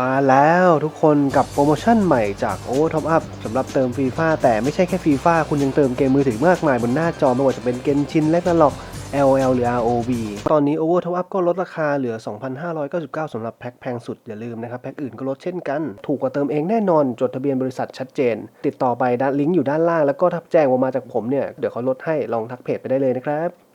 มาแล้วทุกคนกับโปรโมชั่นใหม่จาก Over Top Up สำหรับเติมฟีฟ่าแต่ไม่ใช่แค่ฟีฟ่าคุณยังเติมเกมมือถือมากมายบนหน้าจอไม่ว่าจะเป็นเกนชินและนล็อก LOL หรือ ROV ตอนนี้ Over Top Up ก็ลดราคาเหลือ 2,599 สำหรับแพ็คแพงสุดอย่าลืมนะครับ แพ็คอื่นก็ลดเช่นกัน ถูกกว่าเติมเองแน่นอน จดทะเบียนบริษัทชัดเจน ติดต่อไปด้านลิงก์อยู่ด้านล่างแล้วก็ทับแจ้งว่ามาจากผมเนี่ย เดี๋ยวเขาลดให้ลองทักเพจไปได้เลยนะครับ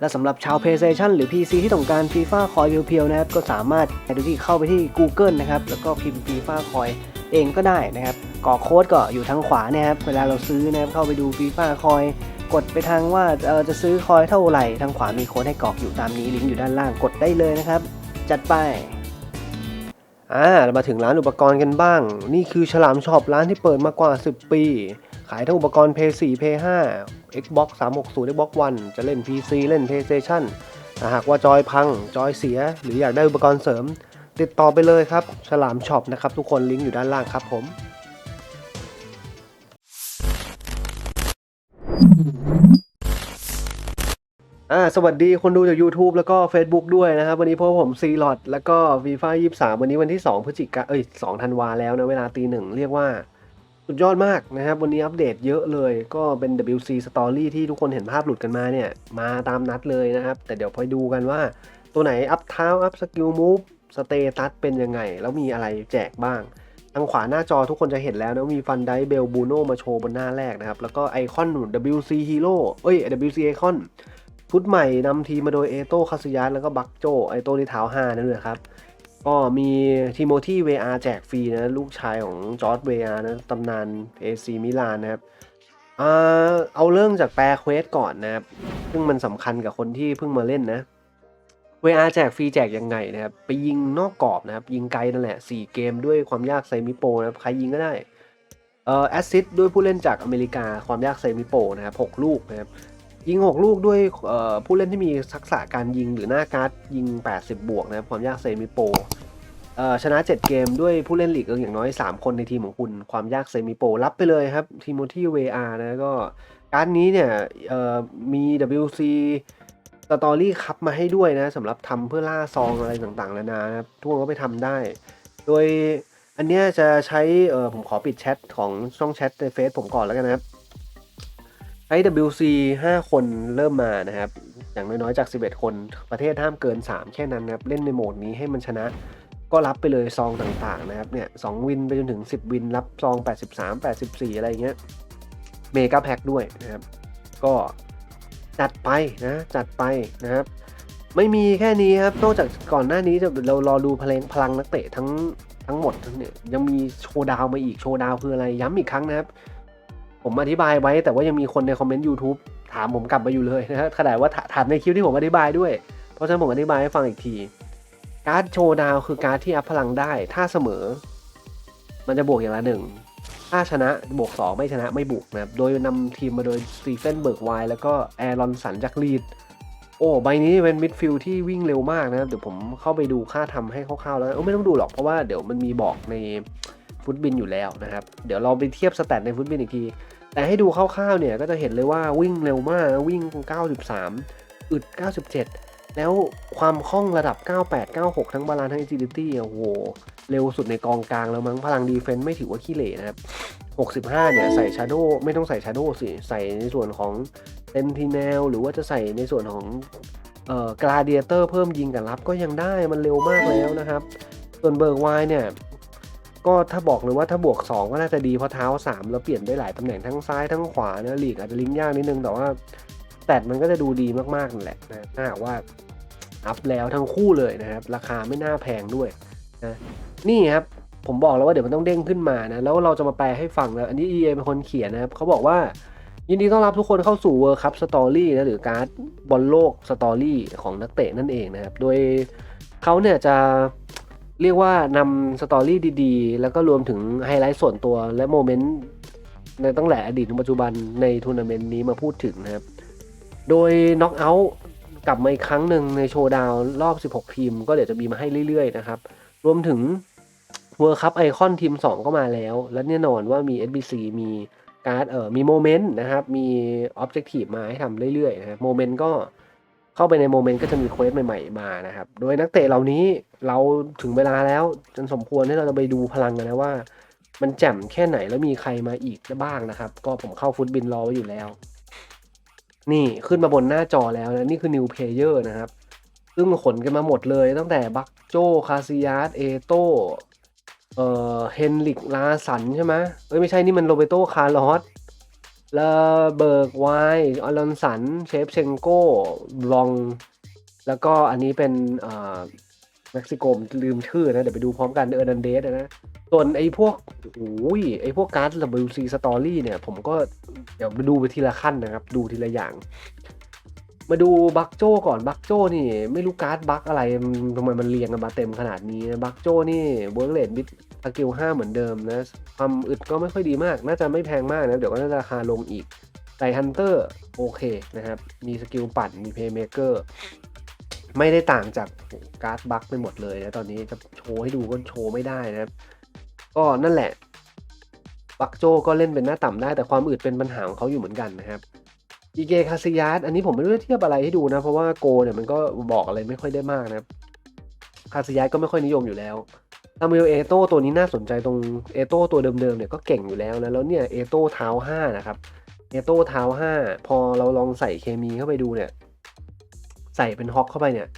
และสำหรับชาว PlayStation หรือ PC ที่ต้องการ FIFA คอยเพียวๆนะครับ ก็สามารถไปดูที่เข้าไปที่ Google นะครับ แล้วก็พิมพ์ FIFA คอยเองก็ได้นะครับกรอกโค้ดก็อยู่ทางขวาเนะครับ เวลาเราซื้อนะครับเข้าไปดู FIFA คอยกดไปทางว่าเออจะซื้อคอยเท่าไหร่ทางขวามีโค้ดให้กรอกอยู่ตามนี้ลิงก์อยู่ด้านล่างกดได้เลยนะครับ จัดไปอ่าเรามาถึงร้านอุปกรณ์กันบ้าง นี่คือฉลามช็อปร้านที่เปิดมากว่า 10 ปี ขายทั้งอุปกรณ์ PS 4 PS 5 Xbox 360 Xbox One จะเล่น PC เล่น PlayStation ถ้าหากว่าจอยพัง จอยเสีย หรืออยากได้อุปกรณ์เสริม ติดต่อไปเลยครับ ฉลามช็อปนะครับ ทุกคนลิงก์อยู่ด้านล่างครับผมอ่าสวัสดีคนดูจาก YouTube แล้วก็ Facebook ด้วยนะครับ วันนี้พบกับผมซีลอดแล้วก็ FIFA 23วันนี้วันที่ 2พฤศจิกาเอ้ย2ธันวาแล้วนะ เวลาตีหนึ่งเรียกว่า สุดยอดมากนะครับ วันนี้อัปเดตเยอะเลยก็เป็น WC Story ที่ทุกคนเห็นภาพหลุดกันมาเนี่ย มาตามนัดเลยนะครับ แต่เดี๋ยวพอดูกันว่าตัวไหนอัพเท้าอัพสกิลมูฟสเตตัสเป็นยังไง แล้วมีอะไรแจกบ้าง ทางขวาหน้าจอทุกคนจะเห็นแล้วนะมีฟันไดเบลบูโนมาโชว์บนหน้าแรกนะครับ แล้วก็ไอคอน WC Hero เอ้ย WC Icon ชุดใหม่นำทีมมาโดยเอโต้คาสยัสแล้วก็บักโจไอโต้ที่เท้า5นั่นเลยครับ ก็มีทิโมธีเวอาแจกฟรีนะ ลูกชายของจอร์ดเวอานะตำนานเอซีมิลานนะครับอเอาเรื่องจากแปลเควสก่อนนะครับ ซึ่งมันสำคัญกับคนที่เพิ่งมาเล่นนะเวอาแจกฟรีแจกยังไงนะครับ ไปยิงนอกกรอบนะครับ ยิงไกลนั่นแหละ 4 เกมด้วยความยากเซมิโปนะครับ ใครยิงก็ได้เอ่อแอสซิสด้วยผู้เล่นจากอเมริกาความยากเซมิโปนะครับ 6 ลูกนะครับ ยิง 6 ลูกด้วยผู้เล่นที่มีทักษะการยิงหรือหน้าการ์ดยิง 80 บวกนะครับความยากเซมิโปรชนะ 7 เกมด้วยผู้เล่นหลีกเอิงอย่างน้อย 3 คนในทีมของคุณความยากเซมิโปรรับไปเลยครับทีโมธีเวอานะก็การ์ดนี้เนี่ยมี WC สตอรี่คัพมาให้ด้วยนะสำหรับทำเพื่อล่าซองอะไรต่างๆนานานะครับทุกคนก็ไปทำได้ โดยอันเนี้ยจะใช้ผมขอปิดแชทของช่องแชทในเฟซผมก่อนแล้วกันนะครับ ใช้ WC 5 คนเริ่มมานะครับ อย่างน้อยๆจาก 11 คนประเทศห้ามเกิน 3 แค่นั้นนะครับ เล่นในโหมดนี้ให้มันชนะ ก็รับไปเลยซองต่างๆนะครับเนี่ยสวินไปจนถึง 10 วิน รับซอง 83 84 อะไรเงี้ยเมกาแพ็คด้วยนะครับ ก็จัดไปนะจัดไปนะครับ ไม่มีแค่นี้ครับ นอกจากก่อนหน้านี้จะเรารอดูพลังพลังนักเตะทั้งทั้งหมดเนี่ยยังมีโชว์ดาวมาอีกโชว์ดาวคืออะไรย้ำอีกครั้งนะครับ ผมอธิบายไว้ แต่ว่ายังมีคนในคอมเมนต์ YouTube ถามผมกลับมาอยู่เลยนะครับขนาดว่าถามในคลิปที่ผมอธิบายด้วย เพราะฉะนั้นผมอธิบายให้ฟังอีกที การ์ดโชว์ดาวคือการ์ดที่อัพพลังได้ ถ้าเสมอ มันจะบวกอย่างละหนึ่งถ้าชนะบวก 2 ไม่ชนะไม่บวกนะครับ โดยนำทีมมาโดยสตีเฟนเบิร์กไวแล้วก็แอรอนสันจากลีด โอ้ ใบนี้เป็นมิดฟิลด์ที่วิ่งเร็วมากนะครับ เดี๋ยวผมเข้าไปดูค่าทำให้คร่าวๆแล้วเอ้ยไม่ต้องดูหรอกเพราะว่าเดี๋ยวมันมีบอกใน ฟุตบินอยู่แล้วนะครับ เดี๋ยวเราไปเทียบสแตทในฟุตบินอีกที แต่ให้ดูคร่าวๆเนี่ยก็จะเห็นเลยว่าวิ่งเร็วมากวิ่ง 93 อึด 97 แล้วความคล่องระดับ 98 96 ทั้งบาลานซ์ทั้ง agility โอ้โห เร็วสุดในกองกลางแล้วมั้งพลังดีเฟนส์ไม่ถือว่าขี้เหร่นะครับ 65 เนี่ยใส่ Shadow ไม่ต้องใส่ Shadow สิ ใส่ในส่วนของ Sentinel หรือว่าจะใส่ในส่วนของเอ่อ Gladiator เพิ่มยิงกับรับก็ยังได้มันเร็วมากแล้วนะครับ ส่วนเบิร์กไวเนี่ย ก็ถ้าบอกเลยว่าถ้าบวก 2 ก็น่าจะดีเพราะเท้า 3 แล้วเปลี่ยนได้หลายตำแหน่งทั้งซ้ายทั้งขวาเนะลีกอาจจะลิงก์ยากนิดนึงแต่ว่าแต่มันก็จะดูดีมากๆนั่นแหละนะถ้าหากว่าอัพแล้วทั้งคู่เลยนะครับ ราคาไม่น่าแพงด้วยนะนี่ครับผมบอกแล้วว่าเดี๋ยวมันต้องเด้งขึ้นมานะแล้วเราจะมาแปลให้ฟังนะอันนี้ EA เป็นคนเขียนนะครับเขาบอกว่ายินดีต้อนรับทุกคนเข้าสู่ World Cup Story นะหรือการ์ดบอลโลกสตอรี่ของนักเตะนั่นเองนะครับ โดยเขาเนี่ยจะ เรียกว่านำสตอรี่ดีๆ แล้วก็รวมถึงไฮไลท์ส่วนตัวและโมเมนต์ในตั้งแต่อดีตถึงปัจจุบันในทัวร์นาเมนต์นี้มาพูดถึงนะครับ โดยน็อกเอาท์กลับมาอีกครั้งหนึ่งในโชว์ดาวรอบ 16 ทีม ก็เดี๋ยวจะมีมาให้เรื่อยๆนะครับ รวมถึง World Cup ไอคอนทีม 2 ก็มาแล้ว และแน่นอนว่ามี SBC มีการ์ดเอ่อมีโมเมนต์นะครับ มีออบเจกตีฟมาให้ทำเรื่อยๆนะครับโมเมนต์ก็ เข้าไปในโมเมนต์ก็จะมีเควสใหม่ ๆ มานะครับ โดยนักเตะเหล่านี้เราถึงเวลาแล้วจนสมควรที่เราจะไปดูพลังกันนะว่า มันแจ่มแค่ไหนแล้วมีใครมาอีกบ้างนะครับ ก็ผมเข้าฟุตบินรอไว้อยู่แล้ว นี่ขึ้นมาบนหน้าจอแล้วนะนี่คือ New Player นะครับซึ่งขนกันมาหมดเลยตั้งแต่บักโจคาซิยัสเอโตเอ่อเฮนริกลาสันใช่ไหมเอ้ยไม่ใช่นี่มันโรเบโตคาร์ลอส เลเบิร์กไวออลอนสัน เชฟเชงโกลอง แล้วก็อันนี้เป็นเอ่อเม็กซิโกลืมชื่อนะ เดี๋ยวไปดูพร้อมกันเออร์นันเดสนะ ส่วนไอ้พวกโอ้ยไอ้พวกการ์ด WC Story เนี่ย ผมก็เดี๋ยวไปดูไปทีละขั้นนะครับ ดูทีละอย่าง มาดูบักโจก่อนบักโจนี่ ไม่รู้การ์ดบักอะไรทำไมมันเรียงกันมาเต็มขนาดนี้บักโจนี่เวิร์กเลดบิทสกิลห้าเหมือนเดิมนะความอึดก็ไม่ค่อยดีมาก น่าจะไม่แพงมากนะ เดี๋ยวก็น่าจะราคาลงอีกไดฮันเตอร์โอเคนะครับ มีสกิลปั่น มีเพย์เมเกอร์ไม่ได้ต่างจากการ์ดบัคไปหมดเลยนะ ตอนนี้จะโชว์ให้ดูก็โชว์ไม่ได้นะครับ ก็นั่นแหละ บักโจก็เล่นเป็นหน้าต่ำได้แต่ความอึดเป็นปัญหาของเขาอยู่เหมือนกันนะครับ อีเกคาซิยัสอันนี้ผมไม่รู้จะเทียบอะไรให้ดูนะ เพราะว่าโกเนี่ยมันก็บอกอะไรไม่ค่อยได้มากนะครับคาซิยัสก็ไม่ค่อยนิยมอยู่แล้วซามูเอลเอโต้ตัวนี้น่าสนใจตรงเอโต้ตัวเดิมๆเนี่ยก็เก่งอยู่แล้วนะแล้วเนี่ยเอโต้เท้าห้านะครับเอโต้เท้าห้าพอเราลองใส่เคมีเข้าไปดูเนี่ย ใส่เป็นฮอกเข้าไปเนี่ย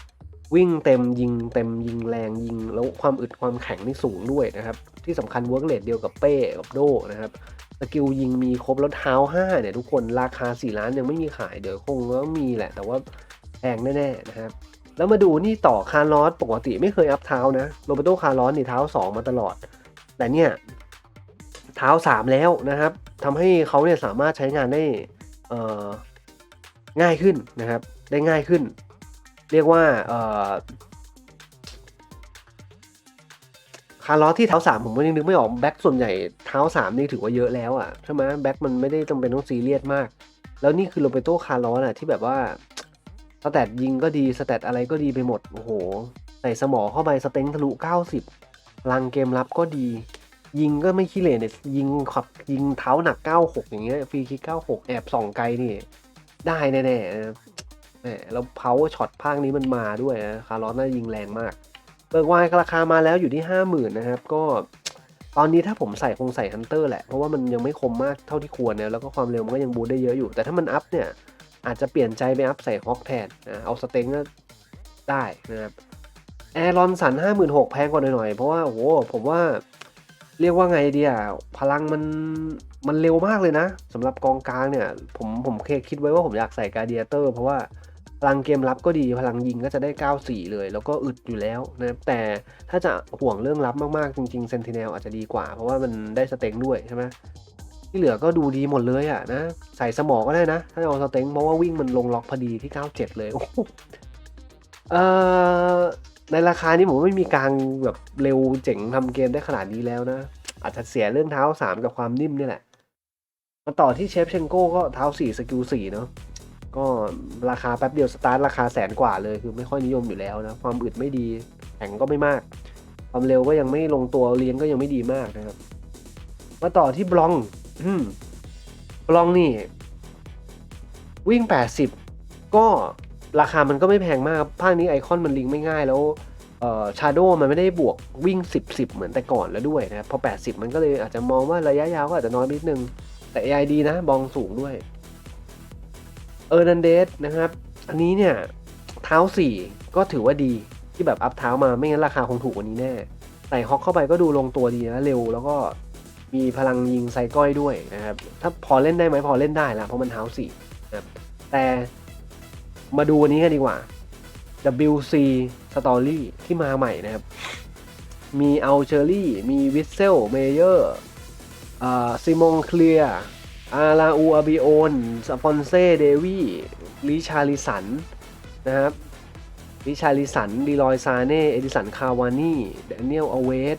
วิ่งเต็มยิงเต็มยิงแรงยิง แล้วความอึดความแข็งนี่สูงด้วยนะครับ ที่สำคัญเวิร์กเลดเดียวกับเป้กับโดนะครับ กิลยิงมีครบแล้วเท้าห้าเนี่ยทุกคนราคา 4 ล้านยังไม่มีขายเดี๋ยวคงก็มีแหละ แต่ว่าแพงแน่ๆนะครับ แล้วมาดูนี่ต่อคาร์ลอสปกติไม่เคยอัพเท้านะโรเบโตคาร์ลอสนี่เท้า 2 มาตลอด แต่เนี่ยเท้า 3 แล้วนะครับทำให้เขาเนี่ยสามารถใช้งานได้ง่ายขึ้นนะครับ ได้ง่ายขึ้น เรียกว่า คาร์ลอสที่เท้าสามผมก็ยังนึกไม่ออกแบ็กส่วนใหญ่เท้าสามนี่ถือว่าเยอะแล้วอะใช่ไหมแบ็กมันไม่ได้จำเป็นต้องซีเรียสมาก แล้วนี่คือโรเบโตคาร์ลอสอะที่แบบว่าสแตทยิงก็ดีสแตทอะไรก็ดีไปหมดโอ้โหใส่สมอเข้าไปสเต็งทะลุ 90ลังเกมรับก็ดี ยิงก็ไม่ขี้เหร่เนี่ยยิงขับยิงเท้าหนัก 96 อย่างเงี้ยฟรีคิก 96 แอบส่องไกลนี่ ได้แน่ๆนะแหมแล้วเพาช็อตภาคนี้มันมาด้วยนะคาร์ลอสน่ายิงแรงมาก เบิร์กไวน์ราคามาแล้วอยู่ที่ 50,000นะครับ ก็ตอนนี้ถ้าผมใส่คงใส่ฮันเตอร์แหละ เพราะว่ามันยังไม่คมมากเท่าที่ควรนะแล้วก็ความเร็วมันก็ยังบูทได้เยอะอยู่ แต่ถ้ามันอัพเนี่ย อาจจะเปลี่ยนใจไปอัพใส่ฮอกแทนนะเอาสเต็งก็ได้นะครับแอรอนสันห้าหมื่นหกแพงกว่าหน่อยๆ เพราะว่าโอ้โหผมว่าเรียกว่าไงดีอะพลังมันมันเร็วมากเลยนะสำหรับกองกลางเนี่ย ผมผมเคยคิดไว้ว่าผมอยากใส่การเดียเตอร์ เพราะว่า พลังเกมรับก็ดีพลังยิงก็จะได้ 94 เลย แล้วก็อึดอยู่แล้วนะครับแต่ถ้าจะห่วงเรื่องรับมากๆ จริงๆเซนติเนลอาจจะดีกว่า เพราะว่ามันได้สเต็งด้วยใช่ไหมที่เหลือก็ดูดีหมดเลยอะนะใส่สมองก็ได้นะ ถ้าเอาสเต็งเพราะว่าวิ่งมันลงล็อกพอดีที่ 97 เลยโอ้โหเอ่อในราคานี้ผมไม่มีกลางแบบเร็วเจ๋งทำเกมได้ขนาดนี้แล้วนะ อาจจะเสียเรื่องเท้าสามกับความนิ่มนี่แหละมาต่อที่เชฟเชนโก้ก็เท้าสี่สกิลสี่เนาะ ก็ราคาแป๊บเดียวสตาร์ทราคาแสนกว่าเลยคือไม่ค่อยนิยมอยู่แล้วนะ ความอึดไม่ดีแข็งก็ไม่มาก ความเร็วก็ยังไม่ลงตัวเลี้ยงก็ยังไม่ดีมากนะครับ มาต่อที่บลองบลองนี่ วิ่ง 80 ก็ราคามันก็ไม่แพงมากภาคนี้ไอคอนมันลิงก์ไม่ง่ายแล้วเอ่อชาโดมันไม่ได้บวกวิ่ง 10 10 เหมือนแต่ก่อนแล้วด้วยนะครับพอ 80 มันก็เลยอาจจะมองว่าระยะยาวก็อาจจะน้อยนิดนึง แต่ AI ดีนะบองสูงด้วย เออร์นันเดสนะครับ อันนี้เนี่ยเท้า 4 ก็ถือว่าดีที่แบบอัพเท้ามาไม่งั้นราคาคงถูกกว่านี้แน่ใส่ฮอกเข้าไปก็ดูลงตัวดีนะเร็วแล้วก็มีพลังยิงไซก้อยด้วยนะครับ ถ้าพอเล่นได้ไหมพอเล่นได้ละเพราะมันเท้า4นะครับแต่มาดูอันนี้กันดีกว่า WC Story ที่มาใหม่นะครับ มีเอาเชอรี่ มีวิสเซลเมเยอร์ซิมงเคลีย อาราอูอาบิโอนสปอนเซ่เดวี่ลิชาลิสันนะครับลิชาลิสันดีลอยซาเน่เอดิสันคาวานี่แดเนียลอเวส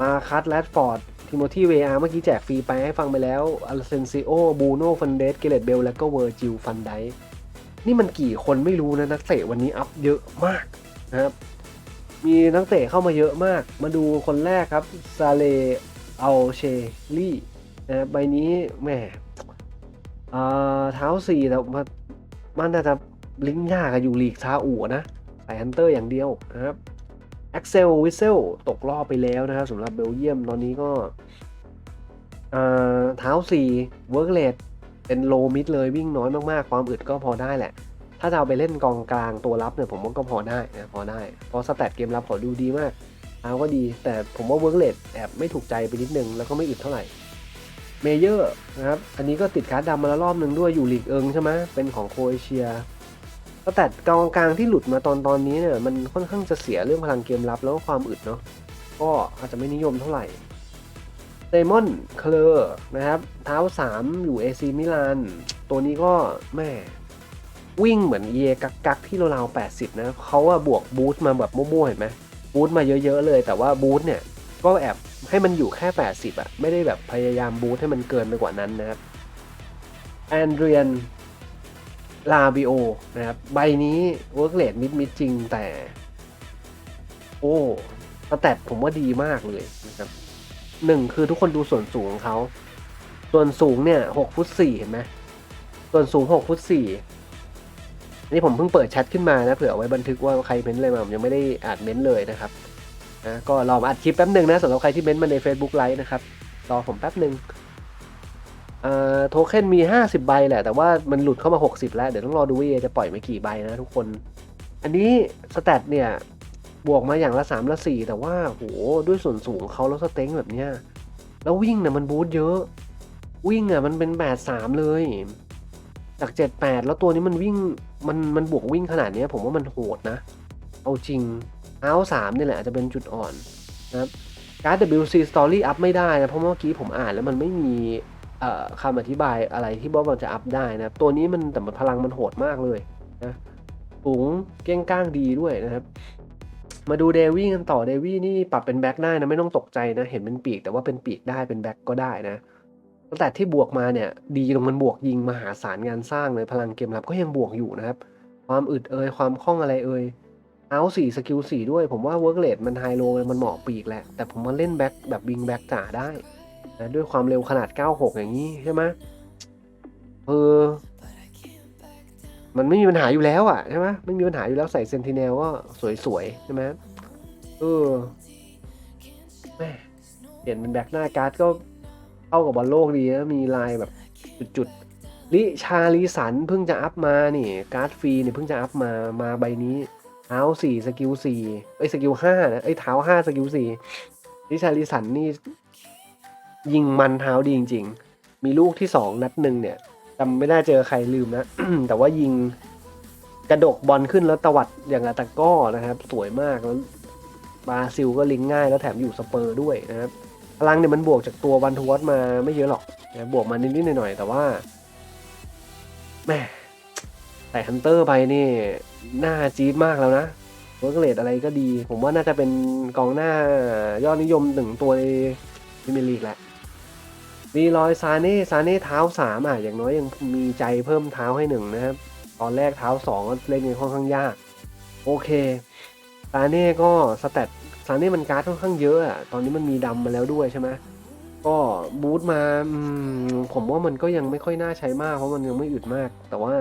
มาคัตแรดฟอร์ดทิโมธีเวอาร์เมื่อกี้แจกฟรีไปให้ฟังไปแล้วอัลเซนซิโอบูโนฟันเดสเกเลตเบลและก็เวอร์จิลฟันไดนี่มันกี่คนไม่รู้นะนักเตะวันนี้อัพเยอะมากนะครับมีนักเตะเข้ามาเยอะมาก มาดูคนแรกครับซาเลเอาเชลี่นะครับใบนี้แหม เท้าสี่แต่มันน่าจะลิงก์ยากอะอยู่ลีกซาอุอะนะใส่ฮันเตอร์อย่างเดียวนะครับแอ็กเซลวิเซลตกรอบไปแล้วนะครับสำหรับเบลเยียมตอนนี้ก็เท้าสี่เวิร์กเลดเป็นโลมิดเลยวิ่งน้อยมากๆ ความอึดก็พอได้แหละ ถ้าจะเอาไปเล่นกองกลางตัวรับเนี่ยผมว่าก็พอได้นะพอได้ เพราะสแตทเกมรับเขาดูดีมากเท้าก็ดี แต่ผมว่าเวิร์กเลดแอบไม่ถูกใจไปนิดนึง แล้วก็ไม่อึดเท่าไหร่ เมเยอร์นะครับ อันนี้ก็ติดการ์ดดำมาแล้วรอบหนึ่งด้วยอยู่ลีกเอิงใช่ไหมเป็นของโครเอเชียสแตทกองกลางที่หลุดมาตอนตอนนี้เนี่ยมันค่อนข้างจะเสียเรื่องพลังเกมรับแล้วก็ความอึดเนาะก็อาจจะไม่นิยมเท่าไหร่เดมอนเคลอร์นะครับ เท้า 3 อยู่เอซีมิลาน ตัวนี้ก็แม่วิ่งเหมือนเยกักกักที่ราวๆ80 นะเขาว่าบวกบูสต์มาแบบมั่วๆเห็นไหมบูสต์มาเยอะๆเลย แต่ว่าบูสต์เนี่ยก็แอบ ให้มันอยู่แค่80อะไม่ได้แบบพยายามบูสให้มันเกินไปกว่านั้นนะครับแอนเดรียนลาบิโอนะครับ ใบนี้เวิร์กเลดมิดมิดจริงแต่ โอ้สแตทผมว่าดีมากเลยนะครับหนึ่งคือทุกคนดูส่วนสูงของเขา ส่วนสูงเนี่ย6ฟุต4เห็นไหมส่วนสูง6ฟุต4นี่ผมเพิ่งเปิดแชทขึ้นมานะเผื่อเอาไว้บันทึกว่าใครเม้นอะไรมาผมยังไม่ได้อ่านเม้นเลยนะครับ นะก็รอมาอัดคลิปแป๊บหนึ่งนะสำหรับใครที่เม้นมาใน Facebook ไลฟ์นะครับรอผมแป๊บหนึ่งโทเค็นมี 50 ใบแหละ แต่ว่ามันหลุดเข้ามา 60 แล้ว เดี๋ยวต้องรอดูว่าจะปล่อยมากี่ใบนะทุกคน อันนี้สแตทเนี่ย บวกมาอย่างละ 3 ละ 4 แต่ว่าโหด้วยส่วนสูงเขาแล้วสเต็งแบบเนี้ย แล้ววิ่งเนี่ยมันบูทเยอะ วิ่งอะมันเป็น 83 เลย จาก 78 แล้วตัวนี้มันวิ่งมันมันบวกวิ่งขนาดนี้ผมว่ามันโหดนะ เอาจริง เท้าสามนี่แหละอาจจะเป็นจุดอ่อนนะครับการ์ด WC Story อัพไม่ได้นะ เพราะเมื่อกี้ผมอ่านแล้วมันไม่มีคำอธิบายอะไรที่บอกว่าจะอัพได้นะตัวนี้มันแต่มันพลังมันโหดมากเลยนะสูงเก้งก้างดีด้วยนะครับมาดูเดวี่กันต่อเดวี่นี่ปรับเป็นแบ็คได้นะไม่ต้องตกใจนะ เห็นเป็นปีกแต่ว่าเป็นปีกได้เป็นแบ็คก็ได้นะแต่ที่บวกมาเนี่ย ดีตรงมันบวกยิงมหาศาลงานสร้างเลยพลังเกมรับก็ยังบวกอยู่นะครับ ความอึดเอ่ยความคล่องอะไรเอ่ย เอาสี่สกิลสี่ด้วย ผมว่าเวิร์กเลดมันไฮโลมันเหมาะปีกแหละ แต่ผมมาเล่นแบ็คแบบวิงแบ็คจ๋าได้นะด้วยความเร็วขนาด 96 อย่างนี้ใช่ไหมเออ มันไม่มีปัญหาอยู่แล้วอะใช่ไหมไม่มีปัญหาอยู่แล้วใส่เซนติเนลก็สวยๆใช่ไหมเออแม่เปลี่ยนเป็นแบ็คหน้าการ์ดก็เข้ากับบอลโลกดีนะมีลายแบบจุดๆลิชาลีสันเพิ่งจะอัพมานี่ การ์ดฟรีเนี่ยเพิ่งจะอัพมามาใบนี้ ท้าสี่สกิลสี่ไอ้สกิลห้านะไอ้เท้าห้าสกิลสี่ลิชาลีสันนี่ ยิงมันเท้าดีจริง ๆ มีลูกที่สองนัดหนึ่งเนี่ยจำไม่ได้เจอใครลืมนะ แต่ว่ายิงกระดกบอลขึ้นแล้วตวัดอย่างตะก้อนะครับ สวยมากแล้วบราซิลก็ลิงง่ายแล้วแถมอยู่สเปอร์ด้วยนะครับพลังเนี่ยมันบวกจากตัววันทวอตมาไม่เยอะหรอกนะบวกมานิดๆหน่อยๆแต่ว่าแม่แต่ฮันเตอร์ไปนี่ หน้าจี๊ดมากแล้วนะเวิร์กเลดอะไรก็ดี ผมว่าน่าจะเป็นกองหน้ายอดนิยมหนึ่งตัวในพรีเมียร์ลีกแหละมีรอยซาเน่ซาเน่เท้าสามอะอย่างน้อยยังมีใจเพิ่มเท้าให้หนึ่งนะครับ ตอนแรกเท้าสองก็เล่นกันค่อนข้างยาก โอเคซาเน่ก็สแตทซาเน่มันการ์ดค่อนข้างเยอะอะตอนนี้มันมีดำมาแล้วด้วยใช่ไหมก็บูทมาผมว่ามันก็ยังไม่ค่อยน่าใช้มากเพราะมันยังไม่อึดมาก แต่ว่า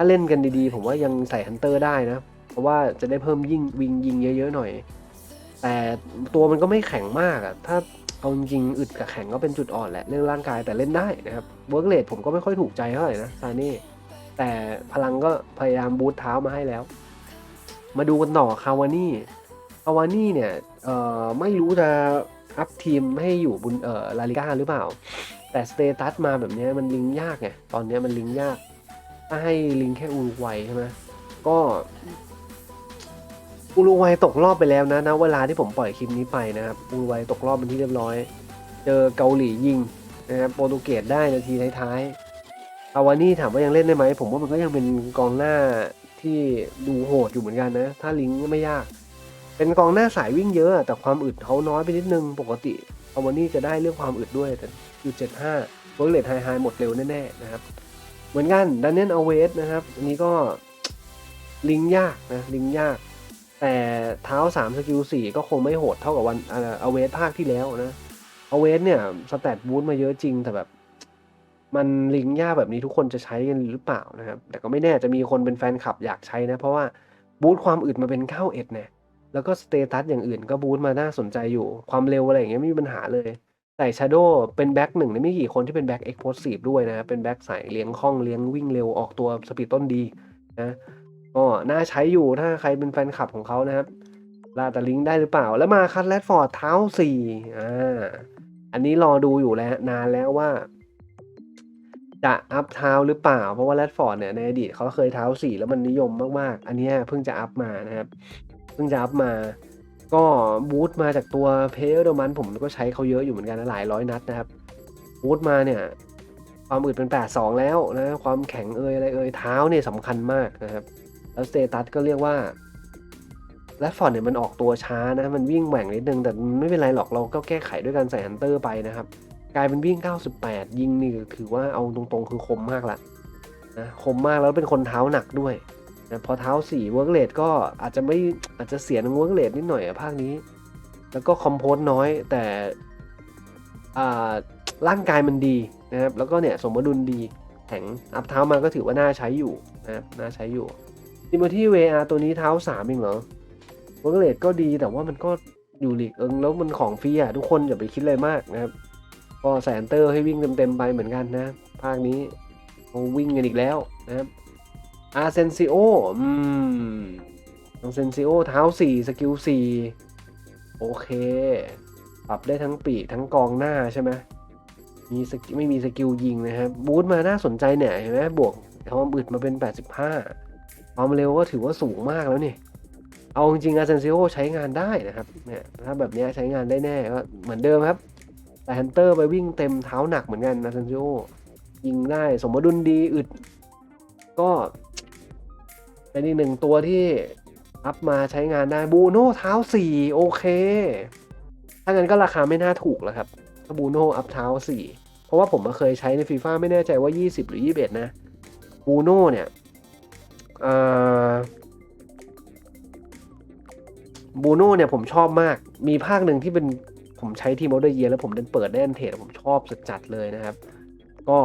ถ้าเล่นกันดีๆ ผมว่ายังใส่ฮันเตอร์ได้นะ เพราะว่าจะได้เพิ่มยิงวิงยิงเยอะๆหน่อย แต่ตัวมันก็ไม่แข็งมากอะถ้าเอาจริงอึดกับแข็งก็เป็นจุดอ่อนแหละเรื่องร่างกายแต่เล่นได้นะครับเวิร์กเลดผมก็ไม่ค่อยถูกใจเท่าไหร่นะซาเน่แต่พลังก็พยายามบูทเท้ามาให้แล้ว มาดูกันต่อคาวานี่คาวานี่เนี่ยเอ่อไม่รู้จะอัพทีมให้อยู่บนเอ่อลาลิก้าหรือเปล่า แต่สเตตัสมาแบบนี้มันลิงยากไงตอนนี้มันลิงยาก ถ้าให้ลิงแค่อุรุกวัยใช่ไหมก็ อุรุกวัยตกรอบไปแล้วนะนะเวลาที่ผมปล่อยคลิปนี้ไปนะครับ อุรุกวัยตกรอบเป็นที่เรียบร้อย เจอเกาหลียิงนะครับโปรตุเกสได้นาทีท้ายๆอาวานี่ถามว่ายังเล่นได้ไหมผมว่ามันก็ยังเป็นกองหน้าที่ดูโหดอยู่เหมือนกันนะ ถ้าลิงก์ไม่ยาก เป็นกองหน้าสายวิ่งเยอะ แต่ความอึดเขาน้อยไปนิดนึงปกติอาวานี่จะได้เรื่องความอึดด้วยแต่อยู่เจ็ดห้าเวิร์กเลทไฮไฮหมดเร็วแน่ๆนะครับ เหมือนกันดันเนนเอาเวสนะครับ อันนี้ก็ลิงยากนะลิงยาก แต่เท้า 3 สกิล 4 ก็คงไม่โหดเท่ากับวันเอาเวสภาคที่แล้วนะเอาเวสเนี่ยสแตทบูทมาเยอะจริงแต่แบบ มันลิงยากแบบนี้ทุกคนจะใช้กันหรือเปล่านะครับ แต่ก็ไม่แน่จะมีคนเป็นแฟนคลับอยากใช้นะ เพราะว่าบูตความอึดมาเป็นเข้าเอ็ดเนี่ยแล้วก็สเตตัสอย่างอื่นก็บูตมาน่าสนใจอยู่ ความเร็วอะไรอย่างเงี้ยไม่มีปัญหาเลย แต่ Shadow เป็นแบ็กหนึ่งในไม่กี่คนที่เป็นแบ็กเอ็กโพสีฟด้วยนะครับเป็นแบ็กสายเลี้ยงคล่องเลี้ยงวิ่งเร็วออกตัวสปีดต้นดีนะก็น่าใช้อยู่ถ้าใครเป็นแฟนคลับของเขานะครับลาต่ลิงได้หรือเปล่า แล้วมาคัทแรดฟอร์ดเท้าสี่อ่าอันนี้รอดูอยู่แล้วนานแล้วว่า จะอัพเท้าหรือเปล่า เพราะว่าแรดฟอร์ดเนี่ยในอดีตเขาเคยเท้าสี่แล้วมันนิยมมากๆ อันนี้เพิ่งจะอัพมานะครับ เพิ่งจะอัพมา ก็บูตมาจากตัวเพลโดมันผมก็ใช้เขาเยอะอยู่เหมือนกันนะหลายร้อยนัดนะครับบูตมาเนี่ยความอึดเป็น8 2แล้วนะความแข็งเอยอะไรเอยเท้าเนี่ยสำคัญมากนะครับ แล้วสเตตัสก็เรียกว่าแรดฟอร์ดเนี่ยมันออกตัวช้านะมันวิ่งแหว่งนิดนึง แต่ไม่เป็นไรหรอกเราก็แก้ไขด้วยการใส่ฮันเตอร์ไปนะครับ กลายเป็นวิ่ง 98 ยิงนี่ถือว่าเอาตรงๆคือคมมากละนะคมมากแล้วเป็นคนเท้าหนักด้วย นะพอเท้า4เวิร์กเลดก็อาจจะไม่อาจจะเสียนเวิร์กเลดนิดหน่อยอะภาคนี้ แล้วก็คอมโพสน้อยแต่อ่าร่างกายมันดีนะครับแล้วก็เนี่ยสมดุลดีแข็งอัพเท้ามาก็ถือว่าน่าใช้อยู่นะครับน่าใช้อยู่ดิมที่เวอาตัวนี้เท้า3เองเหรอเวิร์กเลดก็ดีแต่ว่ามันก็อยู่หลีกเอิงแล้วมันของฟรีอะทุกคนอย่าไปคิดอะไรมากนะครับก็แสนเตอร์ให้วิ่งเต็มๆไปเหมือนกันนะ ภาคนี้เขาวิ่งกันอีกแล้วนะครับ อาเซนซิโออืมอาเซนซิโอเท้า4สกิล4โอเค ปรับได้ทั้งปีกทั้งกองหน้าใช่ไหมมีสกิลไม่มีสกิลยิงนะครับบูทมาน่าสนใจเนี่ยเห็นไหมบวกความอึดมาเป็น 85 ความเร็วก็ถือว่าสูงมากแล้วนี่ เอาจริงอาเซนซิโอใช้งานได้นะครับเนี่ยถ้าแบบนี้ใช้งานได้แน่ก็เหมือนเดิมครับ แต่ฮันเตอร์ไปวิ่งเต็มเท้าหนักเหมือนกันนะซันซิโอยิงได้สมดุลดีอึด ก็ เป็นอีกหนึ่งตัวที่อัพมาใช้งานได้บูโน่เท้าสี่โอเค ถ้างั้นก็ราคาไม่น่าถูกแล้วครับถ้าบูโน่อัพเท้าสี่เพราะว่าผมมาเคยใช้ในฟีฟ่าไม่แน่ใจว่า 20 หรือ 21 นะบูโน่เนี่ยบูโน่เนี่ยผมชอบมาก มีภาคหนึ่งที่เป็นผมใช้ทีมออเดอร์เยียแล้วผมเดินเปิดได้อันเทรดผมชอบสุดจัดเลยนะครับ ก็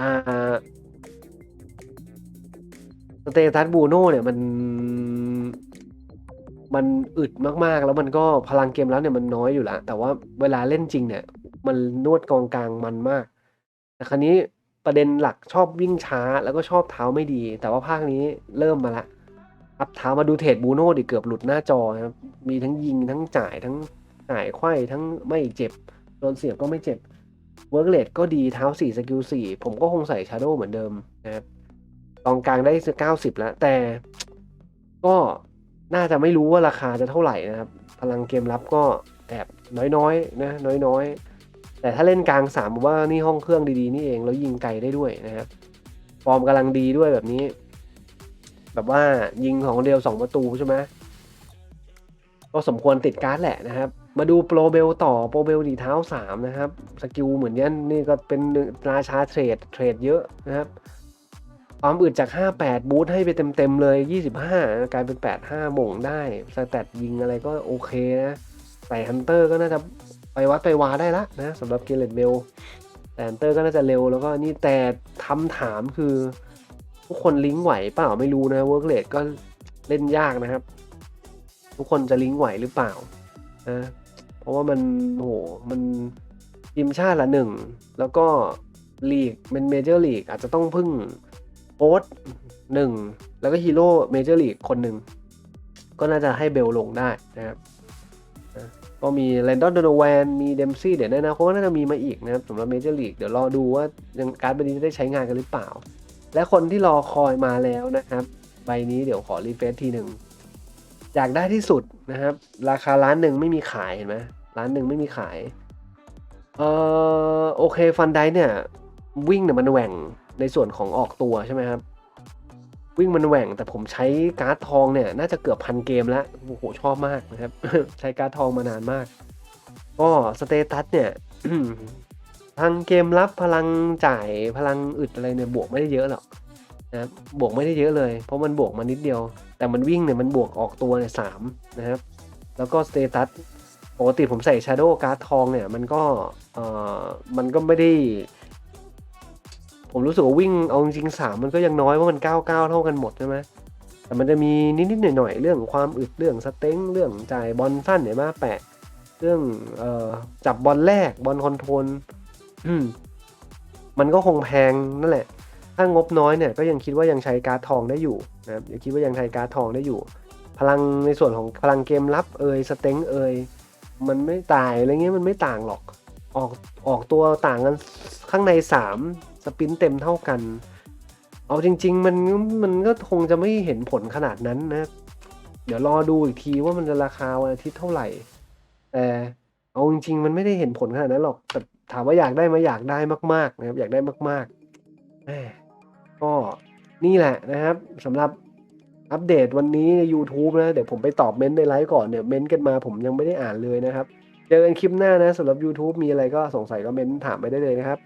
อ่า เตตัสบูโน่เนี่ยมัน มันอึดมากๆ แล้วมันก็พลังเกมแล้วเนี่ยมันน้อยอยู่แล้วแต่ว่าเวลาเล่นจริงเนี่ย มันนวดกองกลางมันมาก แต่ครั้นี้ประเด็นหลักชอบวิ่งช้าแล้วก็ชอบเท้าไม่ดี แต่ว่าภาคนี้เริ่มมาละอัพเท้ามาดูเทรดบูโน่ดิเกือบหลุดหน้าจอครับมีทั้งยิงทั้งจ่ายทั้งหายไข้ทั้งไม่เจ็บโดนเสียบก็ไม่เจ็บเวิร์กเลดก็ดีเท้า4สกิล4ผมก็คงใส่ชาร์โดเหมือนเดิมนะครับ ตองกลางได้90แล้ว แต่ก็น่าจะไม่รู้ว่าราคาจะเท่าไหร่นะครับ พลังเกมรับก็แอบน้อยๆนะน้อยๆ แต่ถ้าเล่นกลางสามผมว่านี่ห้องเครื่องดีๆนี่เอง แล้วยิงไกลได้ด้วยนะครับ ฟอร์มกำลังดีด้วยแบบนี้ แบบว่ายิงของเดียวสองประตูใช่ไหมก็สมควรติดการ์ดแหละนะครับ มาดูโปรเบลต่อโปรเบลดีเท้า 3 นะครับ สกิลเหมือนยันนี่ก็เป็นราชาเทรดเทรดเยอะนะครับ ความอึดจาก 58 บูทให้ไปเต็มๆเลย 25 กลายเป็น 85หม่งได้สแตทยิงอะไรก็โอเคนะใส่ฮันเตอร์ก็น่าจะไปวัดไปวาได้ละนะสำหรับเกเลตเบลแต่ฮันเตอร์ก็น่าจะเร็วแล้วก็นี่แต่คำถามคือ ทุกคนลิงก์ไหวเปล่าไม่รู้นะเวิร์กเลดก็เล่นยากนะครับ ทุกคนจะลิงก์ไหวหรือเปล่านะเพราะว่ามันโหมันทีมชาติละหนึ่ง แล้วก็ลีกเป็นเมเจอร์ลีกอาจจะต้องพึ่ง โอ๊ตหนึ่งแล้วก็ฮีโร่เมเจอร์ลีกคนหนึ่ง ก็น่าจะให้เบลลงได้นะครับก็มีแลนดอนโดนแวนมีเดมซี่เดี๋ยวนะเขาก็น่าจะมีมาอีกนะครับสำหรับเมเจอร์ลีกเดี๋ยวรอดูว่ายังการ์ดใบนี้จะได้ใช้งานกันหรือเปล่า และคนที่รอคอยมาแล้วนะครับ ใบนี้เดี๋ยวขอรีเฟซทีหนึ่งอยากได้ที่สุดนะครับ ราคาล้านหนึ่งไม่มีขายเห็นไหมล้านหนึ่งไม่มีขายเออโอเคฟันไดเนี่ยวิ่งเนี่ยมันแหว่ง ในส่วนของออกตัวใช่ไหมครับ วิ่งมันแหว่งแต่ผมใช้การ์ดทองเนี่ย น่าจะเกือบพันเกมแล้วโอ้โหชอบมากนะครับ ใช้การ์ดทองมานานมาก ก็สเตตัสเนี่ยพลังเกมรับพลังจ่ายพลังอึดอะไรเนี่ยบวกไม่ได้เยอะหรอกนะครับบวกไม่ได้เยอะเลย เพราะมันบวกมานิดเดียว แต่มันวิ่งเนี่ยมันบวกออกตัวเนี่ยสามนะครับ แล้วก็สเตตัสปกติผมใส่ Shadow การ์ดทองเนี่ย มันก็เอ่อมันก็ไม่ได้ ผมรู้สึกว่าวิ่งเอาจริงสามมันก็ยังน้อยเพราะมันเก้าเก้าเท่ากันหมดใช่ไหมแต่มันจะมีนิดๆหน่อยๆเรื่องความอึดเรื่องสเต็งเรื่องจ่ายบอลสั้นเนี่ยมาแปะ เรื่องเอ่อจับบอลแรกบอลคอนโทรลมมันก็คงแพงนั่นแหละ ถ้างบน้อยเนี่ยก็ยังคิดว่ายังใช้การ์ดทองได้อยู่นะครับยังคิดว่ายังใช้การ์ดทองได้อยู่ พลังในส่วนของพลังเกมรับเอยสเต็งเอยมันไม่ตายอะไรเงี้ยมันไม่ต่างหรอก ออกออกตัวต่างกันข้างในสาม สปินเต็มเท่ากัน เอาจริง ๆ มันมันก็คงจะไม่เห็นผลขนาดนั้นนะ เดี๋ยวรอดูอีกทีว่ามันจะราคาวันอาทิตย์เท่าไหร่ แต่เอาจริง ๆ มันไม่ได้เห็นผลขนาดนั้นหรอกแต่ถามว่าอยากได้ไหมอยากได้มากๆนะครับ อยากได้มากๆแหมก็นี่แหละนะครับสำหรับอัปเดตวันนี้ใน YouTube นะ เดี๋ยวผมไปตอบเม้นต์ในไลฟ์ก่อนเนี่ยเม้นต์กันมาผมยังไม่ได้อ่านเลยนะครับ เจอกันคลิปหน้านะสำหรับ YouTube มีอะไรก็สงสัยก็เม้นต์ถามไปได้เลยนะครับ